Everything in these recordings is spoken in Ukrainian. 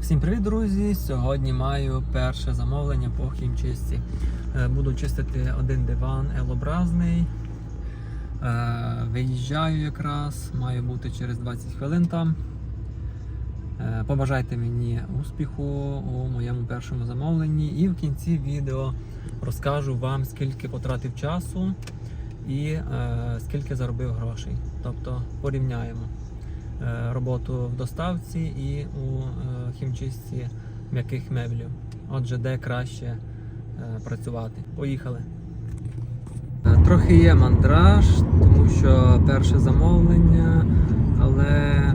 Всім привіт, друзі! Сьогодні маю перше замовлення по хімчистці. Е, Буду чистити один диван L-образний. Е, Виїжджаю якраз, маю бути через 20 хвилин там. Е, Побажайте мені успіху у моєму першому замовленні. І в кінці відео розкажу вам, скільки потратив часу і скільки заробив грошей. Тобто порівняємо роботу в доставці і у е, хімчистці м'яких меблів. Отже, де краще е, працювати. Поїхали. Е, Трохи є мандраж, тому що перше замовлення, але е,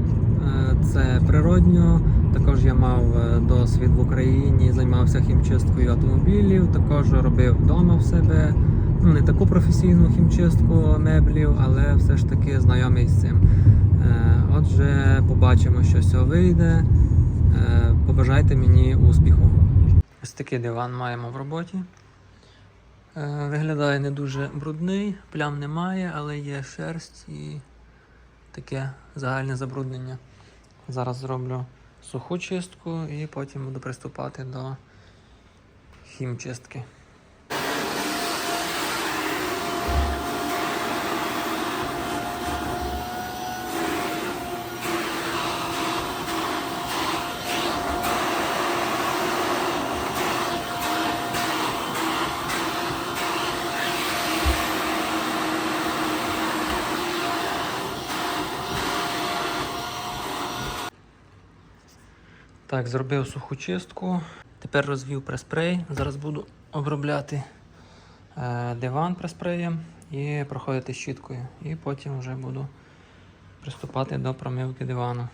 це природньо. Також я мав е, досвід в Україні, займався хімчисткою автомобілів, також робив вдома в себе. Ну, не таку професійну хімчистку меблів, але все ж таки знайомий з цим. Е, Отже, побачимо, що з цього вийде. Е, Побажайте мені успіху. Ось такий диван маємо в роботі. Е, Виглядає не дуже брудний, плям немає, але є шерсть і таке загальне забруднення. Зараз зроблю суху чистку і потім буду приступати до хімчистки. Так, зробив суху чистку. Тепер розвів преспрей. Зараз буду обробляти е, диван преспреєм і проходити щіткою. І потім вже буду приступати до промивки дивану.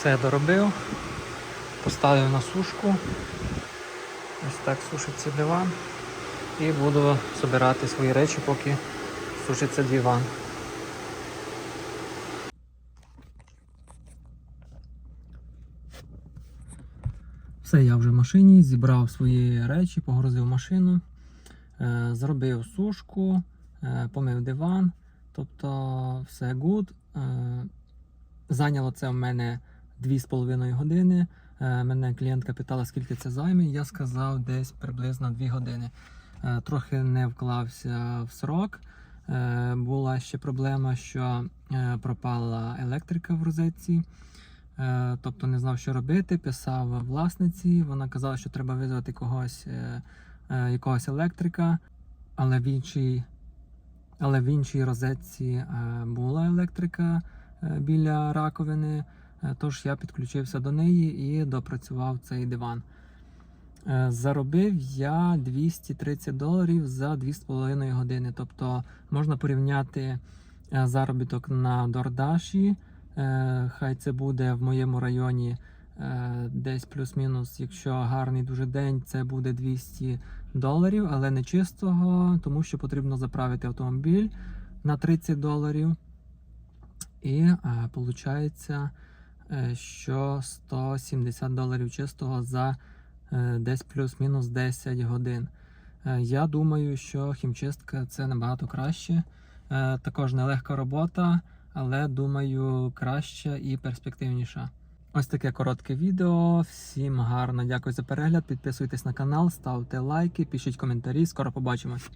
Все доробив, поставив на сушку. Ось так сушиться диван. І буду збирати свої речі, поки сушиться диван. Все, я вже в машині, зібрав свої речі, погрузив машину, е, зробив сушку, е, помив диван, тобто все good. Е, Зайняло це в мене 2,5 години. Е, Мене клієнтка питала, скільки це займе. Я сказав десь приблизно 2 години. Е, Трохи не вклався в срок. Е, Була ще проблема, що пропала електрика в розетці. Тобто не знав, що робити. Писав власниці. Вона казала, що треба визвати когось, якогось електрика, але в іншій, але в іншій розетці була електрика біля раковини. Е, Тож я підключився до неї і допрацював цей диван. Е, Заробив я 230 доларів за 2,5 години. Тобто можна порівняти е, заробіток на Дордаші. Хай це буде в моєму районі десь плюс-мінус, якщо гарний дуже день, це буде 200 доларів, але не чистого, тому що потрібно заправити автомобіль на 30 доларів. І виходить, що 170 доларів чистого за е, десь плюс-мінус 10 годин. Е, Я думаю, що хімчистка це набагато краще. Е, Також нелегка робота, але думаю, краща і перспективніша. Ось таке коротке відео. Всім гарно дякую за перегляд. Підписуйтесь на канал, ставте лайки, пишіть коментарі. Скоро побачимось.